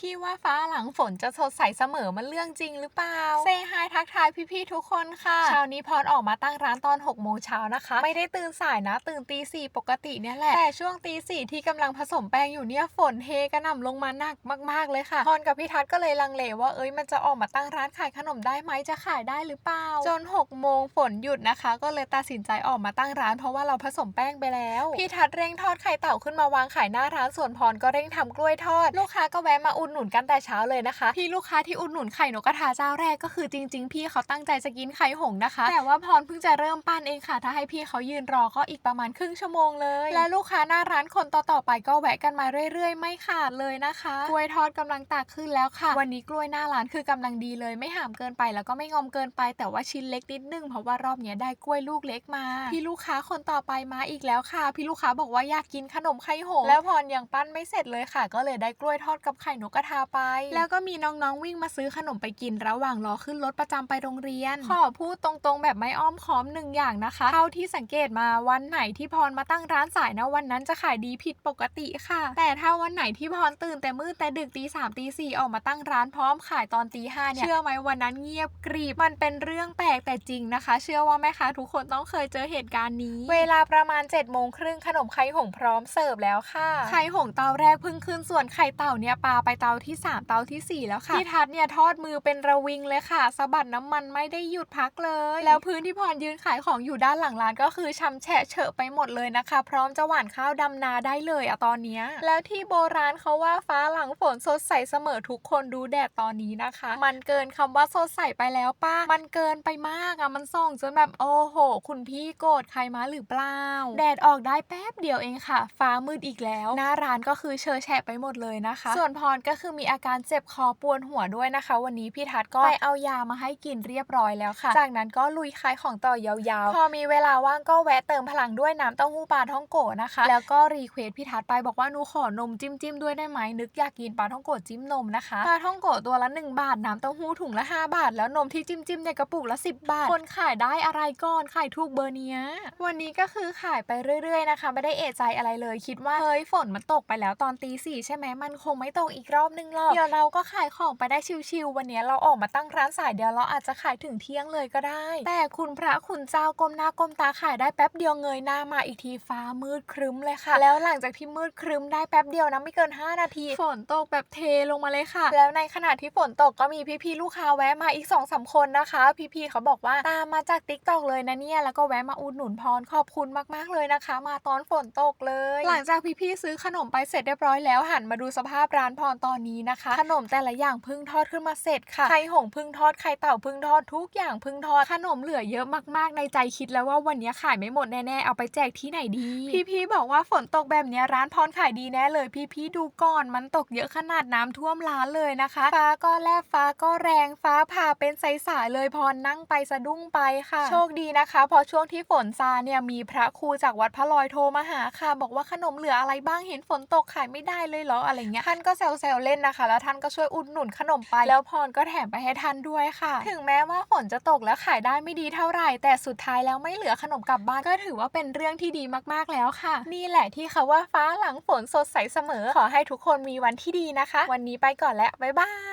ที่ว่าฟ้าหลังฝนจะสดใสเสมอมันเรื่องจริงหรือเปล่า เซฮายทักทายพี่ๆทุกคนค่ะเช้านี้พรออกมาตั้งร้านตอน6โมงเช้านะคะ ไม่ได้ตื่นสายนะ ตื่นตีสี่ปกติเนี่ยแหละ แต่ช่วงตีสี่ที่กำลังผสมแป้งอยู่เนี่ยฝนเทกระหน่ำลงมาหนักมาก ๆ เลยค่ะพรกับพี่ทัศน์ก็เลยลังเลว่าเอ้ยมันจะออกมาตั้งร้านขายขนมได้ไหมจะขายได้หรือเปล่า จน6โมงฝนหยุดนะคะ ก็เลยตัดสินใจออกมาตั้งร้าน เพราะว่าเราผสมแป้งไปแล้วพี่ทัศน์เร่งทอดไข่เต่าขึ้นมาวางขายหน้าร้านส่วนพรก็เร่งทำกล้วยทอด ลูกค้าก็แวะมาอุดหนุนกันแต่เช้าเลยนะคะ พี่ลูกค้าที่อุดหนุนไข่นกกระทาเจ้าแรกก็คือจริง ๆ พี่เขาตั้งใจจะกินไข่หงส์นะคะ แต่ว่าพรเพิ่งจะเริ่มปั้นเองค่ะ ถ้าให้พี่เขายืนรอก็อีกประมาณครึ่งชั่วโมงเลย และลูกค้าหน้าร้านคนต่อๆไปก็แวะกันมาเรื่อยๆ ไม่ขาดเลยนะคะกล้วยทอดกำลังตากขึ้นแล้วค่ะ วันนี้กล้วยหน้าร้านคือกำลังดีเลยไม่ห่ามเกินไป แล้วก็ไม่งอมเกินไป แต่ว่าชิ้นเล็กนิดนึงเพราะว่ารอบเนี้ยได้กล้วยลูกเล็กมา พี่ลูกค้าคนต่อไปมาอีกแล้วค่ะ พี่ลูกค้าบอกว่าอยากกินขนมไข่หงส์แล้วพรยังปั้นไม่เสร็จเลยค่ะ ก็เลยได้กล้วยทอดกับไข่นกกระทาไป แล้วก็มีน้องๆวิ่งมาซื้อขนมไปกินระหว่างรอขึ้นรถประจำไปโรงเรียน ขอพูดตรงๆ แบบไม่อ้อมค้อมหนึ่งอย่างนะคะ เท่าที่สังเกตมาวันไหนที่พรมาตั้งร้านสายนะวันนั้นจะขายดีผิดปกติค่ะ แต่ถ้าวันไหนที่พรตื่นแต่มืดแต่ดึกตีสามตีสี่ออกมาตั้งร้านพร้อมขายตอนตีห้าเนี่ยเชื่อไหมวันนั้นเงียบกรีบมันเป็นเรื่องแปลกแต่จริงนะคะ เชื่อว่าแม่ค้าทุกคนต้องเคยเจอเหตุการณ์นี้ เวลาประมาณ7จ็ดโมงครึ่งขนมไข่หงส์พร้อมเสิร์ฟแล้วค่ะไข่หงส์เตาแรกเพิ่งขึ้นส่วนไข่เต่าเนี่ยปาไปเตาาที่ 3 เตาทีสี่ 4 แล้วค่ะพี่ทัศเนี่ยทอดมือเป็นระวิงเลยค่ะสะบัดน้ำมันไม่ได้หยุดพักเลย แล้วพื้นที่พรยืนขายของอยู่ด้านหลังร้านก็คือช้ำแฉะเฉอะไปหมดเลยนะคะ พร้อมจะหว่านข้าวดำนาได้เลยอะตอนเนี้ยแล้วที่โบราณเขาว่าฟ้าหลังฝนสดใสเสมอทุกคนดูแดดตอนนี้นะคะ มันเกินคำว่าสดใสไปแล้วป้า มันเกินไปมากอะมันส่องจนแบบโอ้โห คุณพี่โกรธใครมาหรือเปล่า แดดออกได้แป๊บเดียวเองค่ะ ฟ้ามืดอีกแล้ว หน้าร้านก็คือเชอแฉะไปหมดเลยนะคะ ส่วนพรก็คือมีอาการเจ็บคอปวดหัวด้วยนะคะ วันนี้พี่ทัศน์ก็ไปเอายามาให้กินเรียบร้อยแล้วค่ะ จากนั้นก็ลุยขายของต่อยาวๆ พอมีเวลาว่างก็แวะเติมพลังด้วยน้ำเต้าหู้ปลาท่องโกะนะคะ แล้วก็รีเควสพี่ทัศน์ไปบอกว่าหนูขอนมจิ้มจิ้มๆด้วยได้ไหมนึกอยากกินปลาท่องโกะจิ้มนมนะคะปลาท่องโกะตัวละ 1 บาท น้ำเต้าหู้ถุงละ 5 บาท แล้วนมที่จิ้มจิ้มๆในกระปุกละ 10 บาท คนขายได้อะไรก่อนขายถูกเบอร์เนี้ยวันนี้ก็คือขายไปเรื่อยๆนะคะ ไม่ได้เอะใจอะไรเลย คิดว่าเฮ้ยฝนมันตกไปแล้วตอนตีสี่ใช่ไหมมันคงไม่ตกอีกรอบนึงหรอก เดี๋ยวเราก็ขายของไปได้ชิวๆวันนี้เราออกมาตั้งร้านสายเดียวเราอาจจะขายถึงเที่ยงเลยก็ได้ แต่คุณพระคุณเจ้าก้มหน้าก้มตาขายได้แป๊บเดียวเงยหน้ามาอีกทีฟ้ามืดครึ้มเลยค่ะ แล้วหลังจากที่มืดครึ้มได้แป๊บเดียวนะไม่เกิน 5 นาที ฝนตกแบบเทลงมาเลยค่ะ แล้วในขณะที่ฝนตกก็มีพี่ๆลูกค้าแวะมาอีก2อสาคนนะคะ พี่ๆเขาบอกว่าตามมาจากติ๊กตอกเลยนะเนี่ยแล้วก็แวะมาอุดหนุนพรขอบคุณมากๆเลยนะคะ มาตอนฝนตกเลย หลังจากพี่ๆซื้อขนมไปเสร็จเรียบร้อยแล้วหันมาดูสภาพร้านพรตอนนี้นะคะ ขนมแต่ละอย่างพิ่งทอดขึ้นมาเสร็จค่ะไข่หงส์เพิ่งทอดไข่เต่าพิ่งทอดทุกอย่างพิ่งทอดขนมเหลือเยอะมากๆในใจคิดแล้วว่าวันนี้ขายไม่หมดแน่ๆเอาไปแจกที่ไหนดี พี่ๆบอกว่าฝนตกแบบนี้ร้านพรขายดีแน่เลย พี่ๆดูก่อนมันตกเยอะขนาดน้ำท่วมร้านเลยนะคะ ฟ้าก็แลบฟ้าก็แรงฟ้าผ่าเป็นสายๆเลยพรนั่งไปสะดุ้งไปค่ะ โชคดีนะคะ พอช่วงที่ฝนซาเนี่ยมีพระครูจากวัดพระลอยโทรมาหาค่ะ บอกว่าขนมเหลืออะไรบ้างเห็นฝนตกขายไม่ได้เลยเหรออะไรเงี้ยท่านก็แซวเล่นนะคะ แล้วท่านก็ช่วยอุดหนุนขนมไป แล้วพรก็แถมไปให้ท่านด้วยค่ะ ถึงแม้ว่าฝนจะตกแล้วขายได้ไม่ดีเท่าไหร่ แต่สุดท้ายแล้วไม่เหลือขนมกลับบ้านก็ถือว่าเป็นเรื่องที่ดีมากๆแล้วค่ะ นี่แหละที่เขาว่าฟ้าหลังฝนสดใสเสมอ ขอให้ทุกคนมีวันที่ดีนะคะ วันนี้ไปก่อนแล้วบ๊ายบาย